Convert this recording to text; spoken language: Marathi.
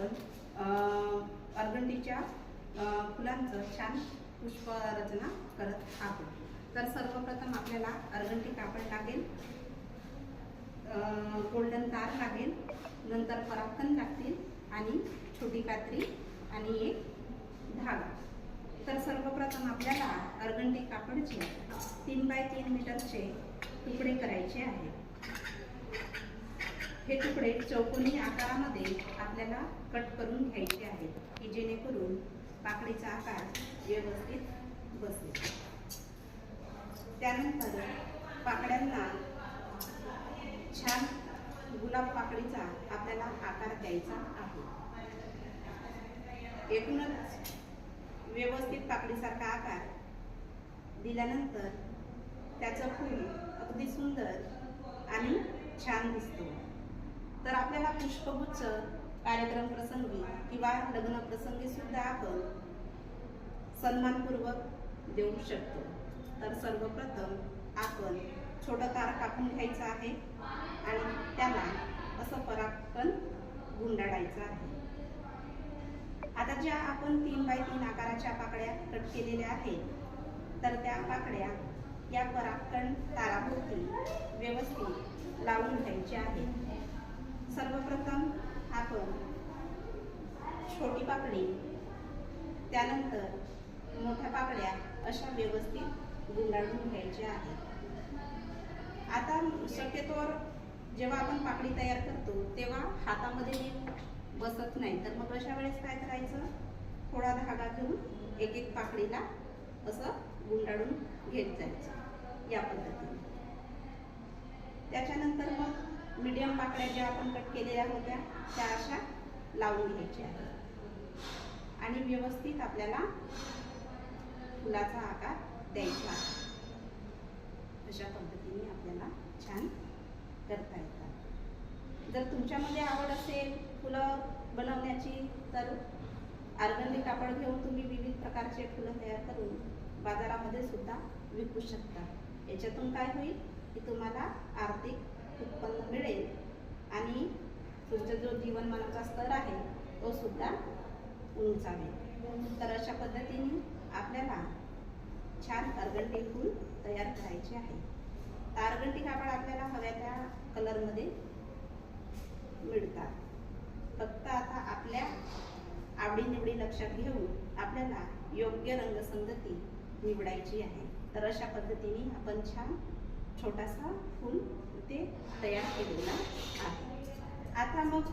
आपण अर्गंडीच्या फुलांचं छान पुष्परचना करत आहोत. तर सर्वप्रथम आपल्याला अर्गंटी कापड लागेल गोल्डन तार लागेल नंतर पराकन लागतील आणि छोटी कात्री आणि एक धागा. तर सर्वप्रथम आपल्याला अर्गंडी कापडचे तीन बाय तीन मीटरचे तुकडे करायचे आहेत. हे तुकडे चौकोनी आकारामध्ये आपल्याला कट करून घ्यायचे आहेत की जेणेकरून पाकडीचा आकार व्यवस्थित बसेल. त्यानंतर पाकड्यांना छान गुलाब पाकडीचा आपल्याला आकार द्यायचा आहे. एकूणच व्यवस्थित पाकडीसारखा आकार दिल्यानंतर त्याचं फूल अगदी सुंदर आणि छान दिसतो. तर आपल्याला पुष्पगुच्छ कार्यक्रम प्रसंगी किंवा लग्न प्रसंगी सुद्धा आपण सन्मानपूर्वक देऊ शकतो. तर सर्वप्रथम आपण छोटं तार कापून घ्यायचं आहे आणि त्याला असं पराकन गुंडाळायचं आहे. आता ज्या आपण तीन बाय तीन आकाराच्या पाकड्या कट केलेल्या आहेत तर त्या पाकड्या या पराकण ताराभोवती व्यवस्थित लावून घ्यायच्या आहेत. सर्वप्रथम आपण छोटी पाकडी त्यानंतर मोठ्या पाकळ्या अशा व्यवस्थित गुंडाळून घ्यायच्या आहेत आता शक्यतोवर जेव्हा आपण पाकडी तयार करतो तेव्हा हातामध्ये बसत नाही. तर मग अशा वेळेस काय करायचं? थोडा धागा घेऊन एक एक पाकडीला असं गुंडाळून घेत जायचं या पद्धतीने. त्याच्यानंतर मग मीडियम पाकळ्या ज्या आपण कट केलेल्या होत्या त्या अशा लावून घ्यायच्या आहेत. आणि व्यवस्थित आपल्याला फुलाचा आकार द्यायचा अशा पद्धतीने आपल्याला छान करता येतात. जर तुमच्यामध्ये आवड असेल फुलं बनवण्याची तर आर्गंडी कापड घेऊन तुम्ही विविध प्रकारचे फुलं तयार करून बाजारामध्ये सुद्धा विकू शकता. याच्यातून काय होईल की तुम्हाला आर्थिक मिळेल. आणि तुमचा जो जीवनमानाचा स्तर आहे तो सुद्धा उंचावेल. तर अशा पद्धतीने आपल्याला छान अर्गंडी फूल तयार करायचे आहे. तर कापड आपल्याला हव्या त्या कलरमध्ये मिळतात. फक्त आता आपल्या आवडीनिवडी लक्षात घेऊन आपल्याला योग्य रंगसंगती निवडायची आहे. तर अशा पद्धतीने आपण छान छोटासा फूल ते तयार केलेला आहे आता मग